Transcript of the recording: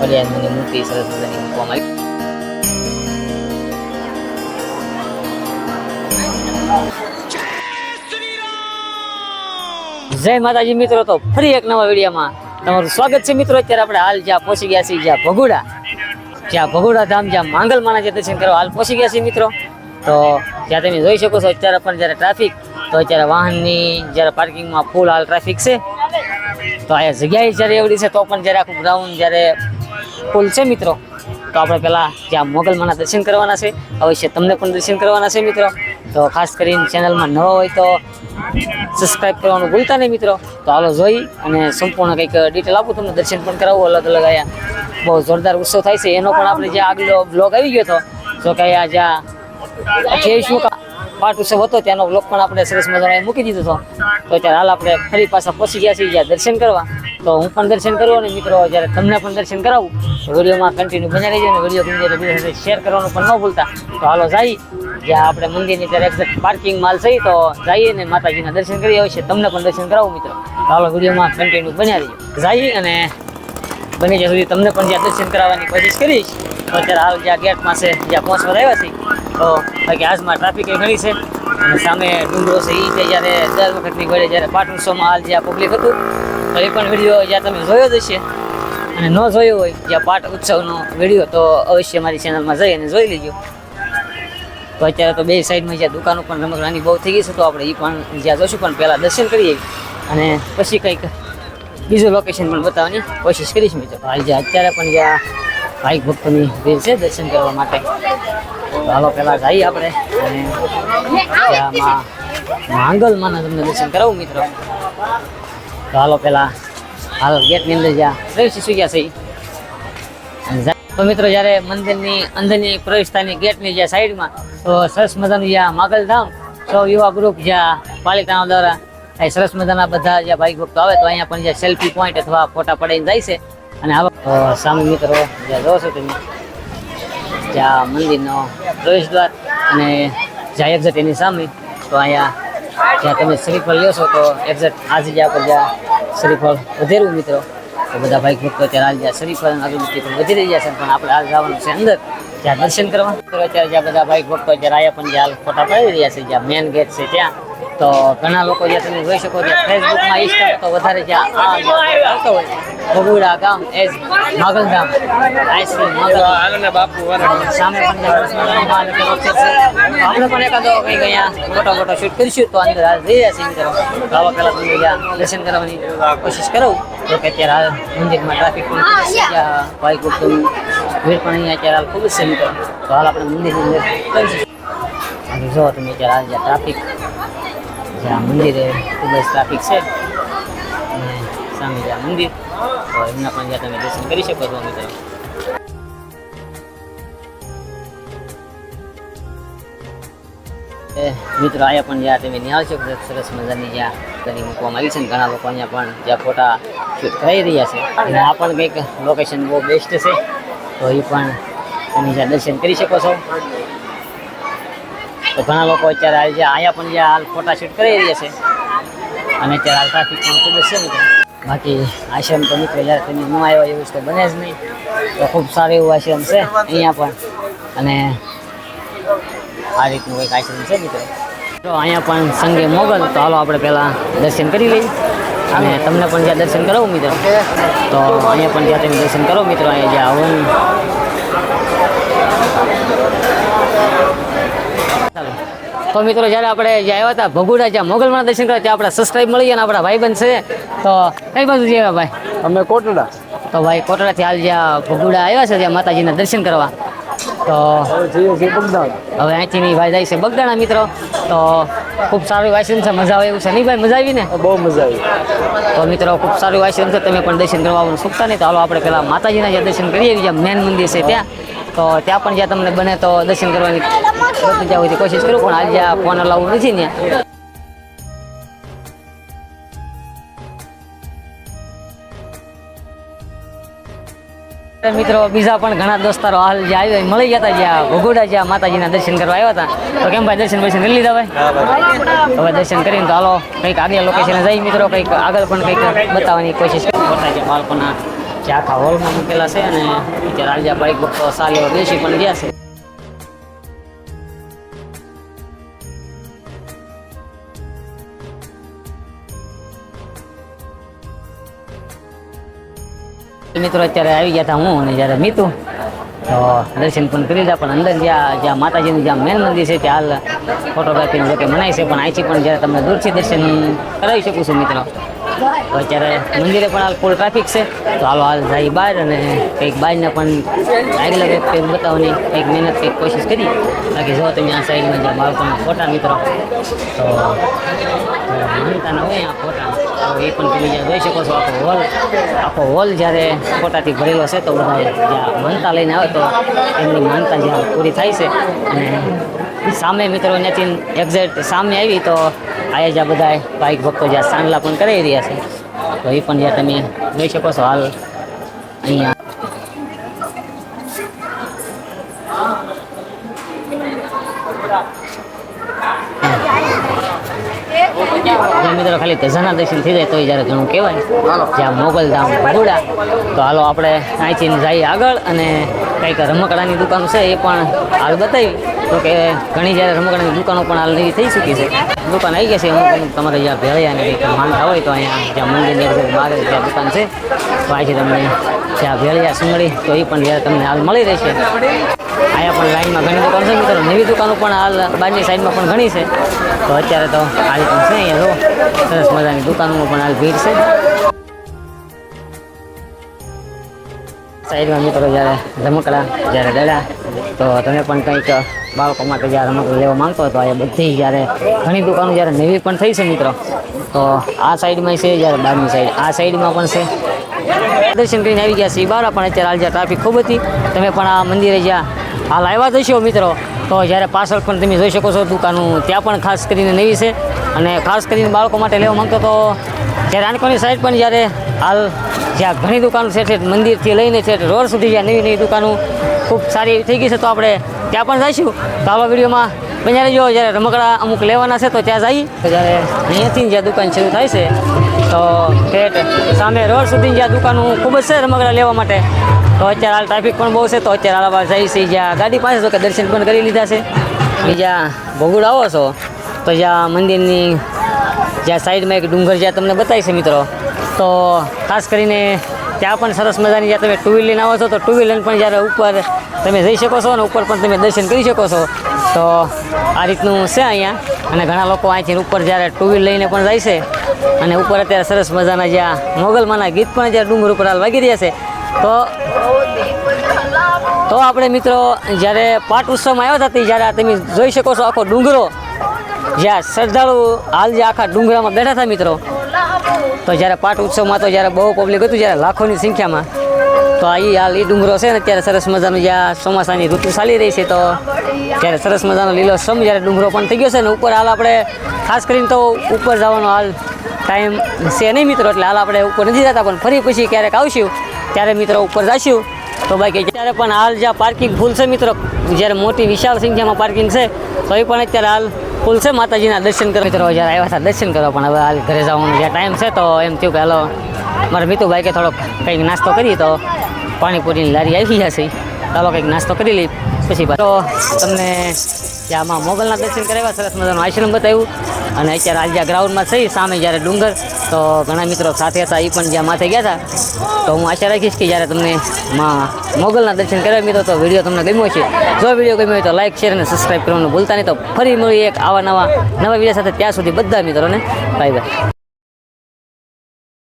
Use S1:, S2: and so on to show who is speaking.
S1: ફરિયાદની મૂર્તિ સરસ મજાની મૂકવામાં આવી જય માતાજી મિત્રો, તો ફરી એક નવા વિડીયોમાં તમારું સ્વાગત છે મિત્રો. અત્યારે આપણે હાલ જ્યાં પહોંચી ગયા છીએ, જ્યાં ભગુડા. જ્યાં ભગુડા ધામ, જ્યાં માંગલમાના જે દર્શન કરવા હાલ પહોંચી ગયા છીએ મિત્રો. તો જ્યાં તમે જોઈ શકો છો, અત્યારે પણ જ્યારે ટ્રાફિક, તો અત્યારે વાહનની જ્યારે પાર્કિંગમાં ફૂલ હાલ ટ્રાફિક છે. તો આ જગ્યાએ જ્યારે એવડી છે, તો પણ જ્યારે આખું ગ્રાઉન્ડ જ્યારે ફૂલ છે મિત્રો. તો આપણે પહેલાં જ્યાં મોગલમાના દર્શન કરવાના છે, અવશ્ય તમને પણ દર્શન કરવાના છે મિત્રો. તો ખાસ કરીને ચેનલમાં નવા હોય તો સબસ્ક્રાઈબ કરવાનું ભૂલતા નહીં મિત્રો. તો હાલો જોઈ અને સંપૂર્ણ કંઈક ડિટેલ આપું, તમને દર્શન પણ કરાવું અલગ અલગ અહીંયા બહુ જોરદાર ઉત્સવ થાય છે. એનો પણ આપણે જે આગલો બ્લોગ આવી ગયો હતો તો કે આ જ્યાં અઠ્યાવીસમું પાઠ ઉત્સવ હતો, ત્યાંનો બ્લોગ પણ આપણે સરસ મજાનો મૂકી દીધો હતો. તો ત્યારે હાલ આપણે ફરી પાછા પહોંચી ગયા છીએ જ્યાં દર્શન કરવા. તો હું પણ દર્શન કરું અને મિત્રો, જ્યારે તમને પણ દર્શન કરાવું, તો વિડીયોમાં કન્ટિન્યુ બન્યા રહેજો અને વીડિયો ગમે જાય તો બીજા શેર કરવાનું પણ ન ભૂલતા. તો હાલો જઈ જ્યાં આપણે મંદિરની ત્યારે એક્ઝેક્ટ પાર્કિંગ માલ થઈ તો જઈએ ને માતાજીના દર્શન કરી આવશે તમને પણ દર્શન કરાવું મિત્રો. તો હાલો વિડીયોમાં કન્ટિન્યુ બન્યા રહીજો. જઈ અને બની જ્યાં સુધી તમને પણ જ્યાં દર્શન કરાવવાની કોશિશ કરીશ, તો અત્યારે હાલ જ્યાં ગેટમાં છે, જ્યાં પહોંચવા આવ્યા છીએ, તો બાકી આજમાં ટ્રાફિક ઘણી છે. અને સામે ડુંગરો છે એ જ્યારે દર વખતની ઘડે જ્યારે પાટણ ઉત્સવમાં હાલ જ્યાં પબ્લિક હતું તો એ પણ વીડિયો જ્યાં તમે જોયો જ હશે. અને ન જોયો હોય, જ્યાં પાટ ઉત્સવનો વીડિયો તો અવશ્ય મારી ચેનલમાં જઈ અને જોઈ લેજો. તો અત્યારે તો બે સાઈડમાં જ્યાં દુકાનો પણ રમકડાની બહુ થઈ ગઈ છે, તો આપણે એ પણ જ્યાં જોશું પણ પહેલાં દર્શન કરીએ. અને પછી કંઈક બીજું લોકેશન પણ બતાવવાની કોશિશ કરીશ મિત્રો. હાલ જે અત્યારે પણ જ્યાં ભાઈ ભક્તોની ભીડ છે દર્શન કરવા માટે, તો હાલો પહેલાં જઈએ આપણે અને માંગલમાંના તમને દર્શન કરાવું મિત્રો. તો હાલો પહેલાં હાલ ગેટની અંદર જ્યાં પ્રવેશી ચૂક્યા છે મિત્રો, જ્યારે મંદિરની અંદરની પ્રવેશતાની ગેટની જ્યાં સાઈડમાં તો સરસ મજાનું જ્યાં માગલધામ, તો યુવા ગ્રુપ જ્યાં પાલિતાણા દ્વારા સરસ મજાના બધા જ્યાં ભાઈ ભક્તો આવે, તો અહીંયા પણ જ્યાં સેલ્ફી પોઈન્ટ અથવા ફોટા પડીને જાય છે. અને સામે મિત્રો, જ્યાં જોવો છો તમે, જ્યાં મંદિરનો પ્રવેશ દ્વાર અને જ્યાં એક્ઝેક્ટ એની સામે, તો અહીંયા જ્યાં તમે સ્લીપર લ્યો છો, તો એક્ઝેક્ટ આજે જ્યાં પર જ્યાં શ્રીફળ વધેરું મિત્રો. તો બધા ભાઈ ભક્તો અત્યારે હાલ જ્યાં શ્રીફળ અગરબત્તી પણ વધી રહ્યા છે પણ આપણે હાલ જવાનું છે અંદર. જ્યાં દર્શન કરવા. અત્યારે જ્યાં બધા ભાઈ ભક્તો અત્યારે આયા પણ જ્યાં હાલ ફોટા પાડી રહ્યા છે, જ્યાં મેન ગેટ છે ત્યાં. તો ઘણા લોકો જે તમે જોઈ શકો છો ફેસબુકમાં ઇન્સ્ટા તો વધારે જે આવતો હોય ભગુડા ગામ એજ માગલધામ આઈસ્ક્રીમ માગલધામ સામે પણ છે. આપણે પણ એકાદો કંઈક અહીંયા મોટો મોટો શૂટ કરીશું તો અંદર હાલ જઈ રહ્યા છીએ મિત્રો આવા પહેલા તમને જ્યાં દર્શન કરવાની કોશિશ કરું તો કે અત્યારે હાલ મંદિરમાં ટ્રાફિક પણ ખૂબ ભાઈ ભક્તોની ભીડ પણ અહીંયા અત્યારે હાલ ખૂબ જ છે મિત્રો. તો હાલ આપણે મંદિરની અંદર કરીશું. જો તમે અત્યારે હાલ જ્યાં ટ્રાફિક જ્યાં મંદિરે ખૂબ જ ટ્રાફિક છે. અને સામે જ્યાં મંદિર, તો એમના પણ જ્યાં તમે દર્શન કરી શકો છો, મિત્રો. મિત્રો, અહીંયા પણ જ્યાં તમે નિહાળ શકો સરસ મજાની જ્યાં કરી મૂકવામાં આવી છે ને ઘણા લોકો અહીંયા પણ જ્યાં ફોટા શૂટ કરાવી રહ્યા છે. અને આ પણ કંઈક લોકેશન બહુ બેસ્ટ છે, તો એ પણ તમે જ્યાં દર્શન કરી શકો છો. તો ઘણા લોકો અત્યારે આજે અહીંયા પણ જે હાલ ફોટા શૂટ કરી રહ્યા છે. અને અત્યારે હાલ ટ્રાફિક પણ ખૂબ જ છે મિત્રો. બાકી આશ્રમ તો મિત્રો જ્યારે તમે ન આવ્યો એવું તો બને જ નહીં. તો ખૂબ સારું એવું આશ્રમ છે અહીંયા પણ. અને આ રીતનું કંઈક આશ્રમ છે મિત્રો. તો અહીંયા પણ સંગે મોગલ, તો હાલો આપણે પહેલાં દર્શન કરી લઈએ. અને તમને પણ જ્યાં દર્શન કરાવું, મિત્રો. તો અહીંયા પણ જ્યાં તમે દર્શન કરો, મિત્રો. અહીંયા જ્યાં હવન તો મિત્રો જ્યારે આપણે આવ્યા હતા ભગુડા જ્યાં મોગલમાં દર્શન કર્યા ત્યાં આપણા સબસ્ક્રાઈબ મળી ગયા અને આપણા ભાઈબંધ છે. તો કઈ બાજુ જઈએ ભાઈ?
S2: અમે કોટડા.
S1: તો ભાઈ કોટડાથી હાલ જ્યાં ભગુડા આવ્યા છે ત્યાં માતાજીના દર્શન કરવા. તો
S2: હવે
S1: અહીંથી નહીં ભાઈ જાય છે બગદાણા મિત્રો. તો ખૂબ સારું વાસન છે મજા આવે એવું છે. નહીં ભાઈ મજા આવી ને
S2: બહુ મજા આવી.
S1: તો મિત્રો ખૂબ સારું વાસન છે. તમે પણ દર્શન કરવા આવવાનું ચૂકતા નહીં. તો હાલો આપણે પહેલાં માતાજીના જે દર્શન કરીએ જ્યાં મેન મંદિર છે ત્યાં. તો ત્યાં પણ જ્યાં તમને બને તો દર્શન કરવાની બધું જાવ હોય કોશિશ કરું પણ આજે આ ફોન અલાઉ નથી ને. મિત્રો બીજા પણ ઘણા દોસ્તારો હાલ જે આવ્યા મળી ગયા હતા જ્યાં ભગોડા જ્યાં માતાજીના દર્શન કરવા આવ્યા હતા. તો કેમ ભાઈ દર્શન દર્શન કરી લીધા ભાઈ? હવે દર્શન કરીને તો હાલો કંઈક આગળ લોકેશન જઈ મિત્રો કંઈક આગળ પણ કંઈક બતાવવાની કોશિશ કરી. બાળકોના જે આખા હોલમાં મૂકેલા છે અને અત્યારે આલજા બાઈક ભક્તો એવા બેસી પણ ગયા છે. મિત્રો અત્યારે આવી ગયા હતા હું અને જ્યારે મિતુ, તો દર્શન પણ કરી લીધા, પણ અંદર જ્યાં જ્યાં માતાજીનું જ્યાં મેન મંદિર છે, ત્યાં હાલ ફોટોગ્રાફીનું જોકે મનાય છે, પણ અહીંથી પણ જ્યારે તમને દૂરથી દર્શન કરાવી શકું છું મિત્રો. તો અત્યારે મંદિરે પણ હાલ ફૂલ ટ્રાફિક છે, તો હાલો હાલ જાય બહાર અને કંઈક બહારને પણ આગળ કંઈક બતાવવાની કંઈક મહેનત, કંઈક કોશિશ કરી. બાકી જો તમે આ સાઈડમાં જ્યાં બાળકોના ફોટા મિત્રો, તો માનતાના હોય આ ફોટા એ પણ તમે જ્યાં જોઈ શકો છો, આખો હોલ. આખો હોલ જ્યારે ફોટાથી ભરેલો છે તો બધા જ્યાં માનતા લઈને આવે તો એમની માનતા જ્યાં પૂરી થાય છે. અને સામે મિત્રો ત્યાંથી એક્ઝેક્ટ સામે આવી તો આયા જ્યાં બધા બાઈક ભક્તો જ્યાં સાંડલા પણ કરાવી રહ્યા છે. તો એ પણ જ્યાં તમે જોઈ શકો છો હાલ. અહીંયા જે મિત્રો ખાલી ધજાના દર્શન થઈ જાય તો જ્યારે ઘણું કહેવાય. જ્યાં મોગલ ધામ ભગુડા તો હાલો આપણે અહીંથી જઈએ આગળ અને કંઈક રમકડાની દુકાનો છે એ પણ હાલ બતાવી. તો કે ઘણી જ્યારે રમકડાની દુકાનો પણ હાલ નવી થઈ ચૂકી છે. દુકાન આવી ગઈ છે, અમુક તમારે જ્યાં ભેળ્યા ને કંઈક માનતા હોય તો અહીંયા જ્યાં મંદિરની બહાર જ્યાં દુકાન છે, તો અહીંથી તમને જ્યાં ભેળિયા સુંગળી, તો એ પણ જ્યારે તમને હાલ મળી રહેશે. અહીંયા પણ લાઈનમાં ઘણી દુકાનો છે મિત્રો. નવી દુકાનો પણ હાલ બહારની સાઈડમાં પણ ઘણી છે. તો અત્યારે તો હાલ પણ છે અહીંયા, જો. સરસ મજાની દુકાનોમાં પણ હાલ ભીડ છે. સાઈડમાં મિત્રો જ્યારે રમકડા, જ્યારે દડા, તો તમે પણ કંઈક બાળકો માટે જ્યારે રમકડું લેવા માંગતો હોય તો અહીંયા બધી જ્યારે ઘણી દુકાનો જ્યારે નવી પણ થઈ છે મિત્રો. તો આ સાઈડમાં છે, જ્યારે બહારની સાઈડ. આ સાઈડમાં પણ છે. દર્શન કરીને આવી ગયા છીએ બહાર પણ અત્યારે હાલ ટ્રાફિક ખૂબ હતી, તમે પણ આ મંદિરે જ્યાં હાલ આવ્યા જશો મિત્રો. તો જ્યારે પાછળ પણ તમે જોઈ શકો છો દુકાનો ત્યાં પણ ખાસ કરીને નવી છે. અને ખાસ કરીને બાળકો માટે લેવા માંગતો તો જ્યારે આણકોની સાઈડ પણ જ્યારે હાલ જ્યાં ઘણી દુકાનો છે છે મંદિરથી લઈને છે રોડ સુધી જ્યાં નવી નવી દુકાનો ખૂબ સારી થઈ ગઈ છે, તો આપણે ત્યાં પણ જઈશું. તો આવા વિડીયોમાં બન્યા રહેજો. જ્યારે રમકડા અમુક લેવાના છે, તો ત્યાં જઈએ તો જ્યારે અહીંયાથી જ્યાં દુકાન શરૂ થાય છે, તો ઠેઠ સામે રોડ સુધી જ્યાં દુકાનો ખૂબ જ છે રમકડા લેવા માટે. તો અત્યારે હાલ ટ્રાફિક પણ બહુ છે, તો અત્યારે હાલ જઈએ છીએ જ્યાં ગાડી પાસે. તો કે દર્શન પણ કરી લીધા છે. બીજા ભોગુડ આવો છો, તો જ્યાં મંદિરની જ્યાં સાઈડમાં એક ડુંગર જ્યાં તમને બતાવીશ મિત્રો. તો ખાસ કરીને ત્યાં પણ સરસ મજાની જ્યાં તમે ટુ વ્હીલ લઈને આવો છો, તો ટુ વ્હીલર પણ જ્યારે ઉપર તમે જઈ શકો છો અને ઉપર પણ તમે દર્શન કરી શકો છો, તો આ રીતનું છે અહીંયા. અને ઘણા લોકો અહીંથી ઉપર જ્યારે ટુ વ્હીલ લઈને પણ જાય છે અને ઉપર અત્યારે સરસ મજાના જ્યાં મોગલમાંના ગીત પણ જ્યારે ડુંગર ઉપર હાલ વાગી રહ્યા છે. તો તો આપણે મિત્રો જ્યારે પાટ ઉત્સવમાં આવ્યા હતા જ્યારે તમે જોઈ શકો છો આખો ડુંગરો. જ્યાં શ્રદ્ધાળુ હાલ જે આખા ડુંગરામાં બેઠા હતા મિત્રો. તો જ્યારે પાટ ઉત્સવમાં તો જ્યારે બહુ પબ્લિક હતું, જ્યારે લાખોની સંખ્યામાં. તો આ હાલ એ ડુંગરો છે ને અત્યારે સરસ મજાનું જ્યાં ચોમાસાની ઋતુ ચાલી રહી છે, તો ત્યારે સરસ મજાનો લીલો સમ જ્યારે ડુંગરો પણ થઈ ગયો છે ને, ઉપર હાલ આપણે ખાસ કરીને તો ઉપર જવાનો હાલ ટાઈમ છે નહીં મિત્રો, એટલે હાલ આપણે ઉપર નથી જતા, પણ ફરી પછી ક્યારેક આવશું, ત્યારે મિત્રો ઉપર જઈશું તો બાકી અત્યારે પણ હાલ જ્યાં પાર્કિંગ ફૂલ છે મિત્રો, જ્યારે મોટી વિશાળ સંખ્યામાં પાર્કિંગ છે તો એ પણ અત્યારે હાલ ફૂલ છે, માતાજીના દર્શન કરવા. મિત્રો, જ્યારે આવ્યા હતા દર્શન કરવા, પણ હવે હાલ ઘરે જવાનો જ્યાં ટાઈમ છે, તો એમ થયું કે હાલો, મારા મિતુભાઈ કે થોડોક કંઈક નાસ્તો કરી તો પાણીપુરીની લારી આવી જશે ચાલો કંઈક નાસ્તો કરી લઈ પછી તો તમને આમાં મોગલના દર્શન કરાવ્યા, સરસ મજાનું આશ્રમ બતાવ્યું. અને અત્યારે આજે ગ્રાઉન્ડમાં થઈ સામે જ્યારે ડુંગર, તો ઘણા મિત્રો સાથે હતા એ પણ જ્યાં માથે ગયા હતા. તો હું આશા રાખીશ કે જ્યારે તમને માં મોગલના દર્શન કર્યા મિત્રો, તો વીડિયો તમને ગમ્યો છે જો વીડિયો ગમ્યો હોય તો લાઇક શેર અને સબસ્ક્રાઈબ કરવાનું ભૂલતા નહીં. તો ફરી મળી એક આવા નવા નવા વીડિયો સાથે. ત્યાં સુધી બધા મિત્રોને બાય બાય